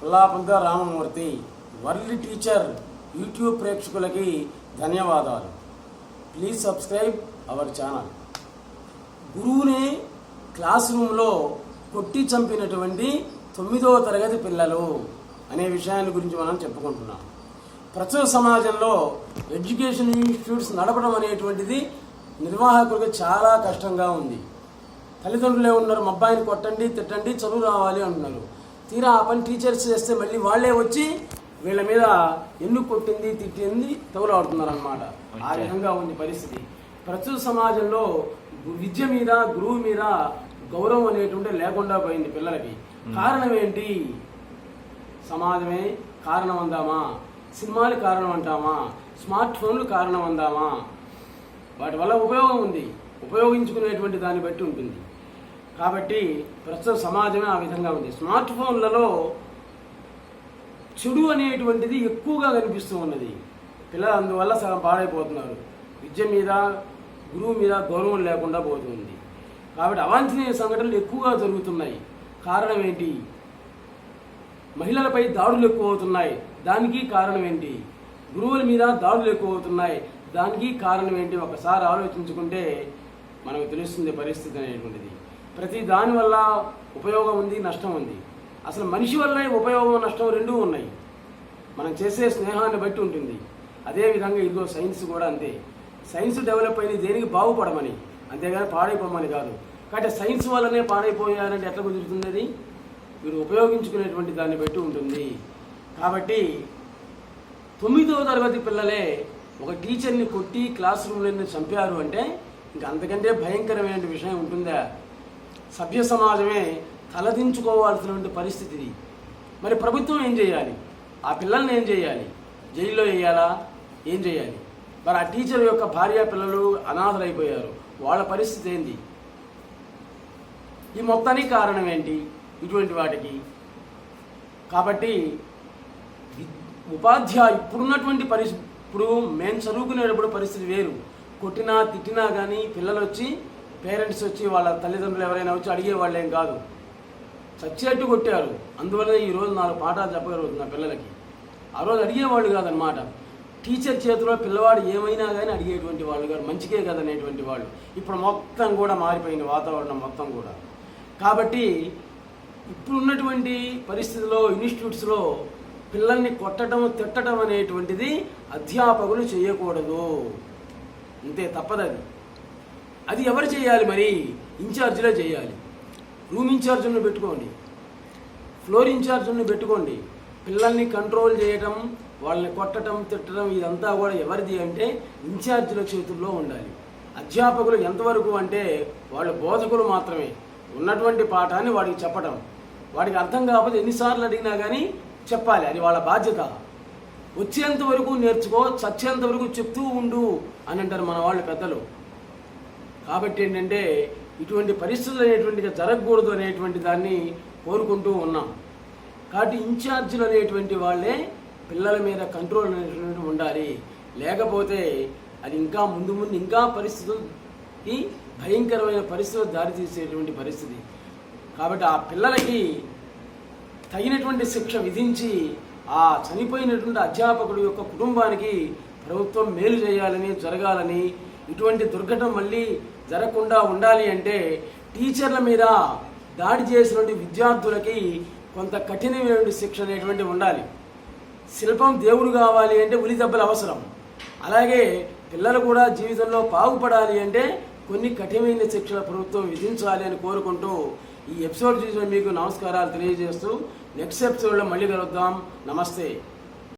పుల్లాపంక రామమూర్తి వర్లీ teacher YouTube ప్రేక్షకులకి ధన్యవాదాలు. Please subscribe our channel. గురువుని క్లాస్ రూమ్లో కొట్టి చంపినటువంటి తొమ్మిదవ తరగతి పిల్లలు అనే విషయాన్ని గురించి మనం చెప్పుకుంటున్నాం. ప్రస్తుత సమాజంలో ఎడ్యుకేషన్ ఇన్స్టిట్యూట్స్ నడపడం అనేటువంటిది నిర్వాహకులకు చాలా కష్టంగా ఉంది. తల్లిదండ్రులే ఉన్నారు మా అబ్బాయిని కొట్టండి తిట్టండి చదువు రావాలి అంటున్నారు తీరా ఆ పని టీచర్స్ చేస్తే మళ్ళీ వాళ్ళే వచ్చి వీళ్ళ మీద ఎందుకు కొట్టింది తిట్టింది తగులాడుతున్నారు అనమాట ఆ విధంగా ఉంది పరిస్థితి. ప్రస్తుత సమాజంలో విద్య మీద గురువు మీద గౌరవం అనేటువంటి లేకుండా పోయింది పిల్లలకి. కారణం ఏంటి? సమాజమే కారణం అందామా సినిమాలు కారణం అంటామా స్మార్ట్ ఫోన్లు కారణం అందామా వాటి వల్ల ఉపయోగం ఉంది. ఉపయోగించుకునేటువంటి దాన్ని బట్టి ఉంటుంది. కాబట్టి ప్రస్తుత సమాజమే ఆ విధంగా ఉంది. స్మార్ట్ ఫోన్లలో చెడు అనేటువంటిది ఎక్కువగా కనిపిస్తూ ఉన్నది. పిల్లలు అందువల్ల సగం పాడైపోతున్నారు. విద్య మీద గురువు మీద గౌరవం లేకుండా పోతుంది. కాబట్టి అవాంఛనీయ సంఘటనలు ఎక్కువగా జరుగుతున్నాయి. కారణం ఏంటి? మహిళలపై దాడులు ఎక్కువ అవుతున్నాయి దానికి కారణం ఏంటి? గురువుల మీద దాడులు ఎక్కువ అవుతున్నాయి దానికి కారణం ఏంటి? ఒకసారి ఆలోచించుకుంటే మనకు తెలుస్తుంది పరిస్థితి అనేటువంటిది. ప్రతి దాని వల్ల ఉపయోగం ఉంది నష్టం ఉంది. అసలు మనిషి వల్లే ఉపయోగం నష్టం రెండూ ఉన్నాయి. మనం చేసే స్నేహాన్ని బట్టి ఉంటుంది. అదేవిధంగా ఇదిగో సైన్స్ కూడా అంతే. సైన్స్ డెవలప్ అయింది దేనికి బాగుపడమని. అంతేగాని పాడైపోమని కాదు. కాబట్టి సైన్స్ వల్లనే పాడైపోయారంటే ఎట్లా కుదురుతుంది అది మీరు ఉపయోగించుకునేటువంటి దాన్ని బట్టి ఉంటుంది. కాబట్టి తొమ్మిదవ తరగతి పిల్లలే ఒక టీచర్ని కొట్టి క్లాస్ రూమ్లో చంపారు అంటే ఇంక అంతకంటే భయంకరమైన విషయం ఉంటుందా? సభ్య సమాజమే తలదించుకోవాల్సినటువంటి పరిస్థితి మరి ప్రభుత్వం ఏం చేయాలి? ఆ పిల్లల్ని ఏం చేయాలి? జైల్లో వేయాలా? ఏం చేయాలి? మరి ఆ టీచర్ యొక్క భార్య పిల్లలు అనాథలైపోయారు. వాళ్ళ పరిస్థితి ఏంది? ఈ మొత్తానికి కారణం ఏంటి? ఇటువంటి వాటికి. కాబట్టి ఉపాధ్యాయు ఇప్పుడున్నటువంటి పరిస్థితి ఇప్పుడు మేము చదువుకునేటప్పుడు పరిస్థితి వేరు. కొట్టినా తిట్టినా కానీ పిల్లలు వచ్చి పేరెంట్స్ వచ్చి వాళ్ళ తల్లిదండ్రులు ఎవరైనా వచ్చి అడిగేవాళ్ళేం కాదు. చచ్చేట్టు కొట్టారు. అందువల్ల ఈ రోజు నాలుగు పాఠాలు చెప్పగలుగుతున్నా పిల్లలకి. ఆ రోజు అడిగేవాళ్ళు కాదనమాట టీచర్ చేతిలో పిల్లవాడు ఏమైనా కానీ అడిగేటువంటి వాళ్ళు కాదు. మంచికే కదనేటువంటి వాళ్ళు. ఇప్పుడు మొత్తం కూడా మారిపోయింది వాతావరణం మొత్తం కూడా. కాబట్టి ఇప్పుడున్నటువంటి పరిస్థితిలో ఇన్స్టిట్యూట్స్లో పిల్లల్ని కొట్టడం తిట్టడం అనేటువంటిది అధ్యాపకులు చేయకూడదు. అంతే తప్పదది అది ఎవరు చేయాలి మరి? ఇన్ఛార్జిలో చేయాలి. రూమ్ ఇన్ఛార్జ్ని పెట్టుకోండి. ఫ్లోర్ ఇన్ఛార్జ్ని పెట్టుకోండి. పిల్లల్ని కంట్రోల్ చేయటం వాళ్ళని కొట్టడం తిట్టడం ఇదంతా కూడా ఎవరిది అంటే ఇన్ఛార్జీల చేతుల్లో ఉండాలి. అధ్యాపకులు ఎంతవరకు అంటే వాళ్ళు బోధకులు మాత్రమే. ఉన్నటువంటి పాఠాన్ని వాడికి చెప్పడం వాడికి అర్థం కాకపోతే ఎన్నిసార్లు అడిగినా కానీ చెప్పాలి. అది వాళ్ళ బాధ్యత. వచ్చేంత వరకు నేర్చుకో చచ్చేంత వరకు చెప్తూ ఉండు అని అంటారు మన వాళ్ళు పెద్దలు. కాబట్టి ఏంటంటే ఇటువంటి పరిస్థితులు అనేటువంటిది జరగకూడదు అనేటువంటి దాన్ని కోరుకుంటూ ఉన్నాం. కాబట్టి ఇన్ఛార్జీలు అనేటువంటి వాళ్ళే పిల్లల మీద కంట్రోల్ అనేటువంటి ఉండాలి. లేకపోతే అది ఇంకా ముందు ముందు ఇంకా పరిస్థితులకి భయంకరమైన పరిస్థితులు దారితీసేటువంటి పరిస్థితి. కాబట్టి ఆ పిల్లలకి తగినటువంటి శిక్ష విధించి ఆ చనిపోయినటువంటి అధ్యాపకుడు యొక్క కుటుంబానికి ప్రభుత్వం మేలు చేయాలని జరగాలని ఇటువంటి దుర్ఘటన మళ్ళీ జరగకుండా ఉండాలి అంటే టీచర్ల మీద దాడి చేసినటువంటి విద్యార్థులకి కొంత కఠినమైనటువంటి శిక్ష అనేటువంటి ఉండాలి. శిల్పం దేవుడు కావాలి అంటే ఉలి దెబ్బలు అవసరం. అలాగే పిల్లలు కూడా జీవితంలో బాగుపడాలి అంటే కొన్ని కఠినమైన శిక్షల ప్రభుత్వం విధించాలి అని కోరుకుంటూ ఈ ఎపిసోడ్ చూసిన మీకు నమస్కారాలు తెలియజేస్తూ నెక్స్ట్ ఎపిసోడ్లో మళ్ళీ కలుద్దాం. నమస్తే.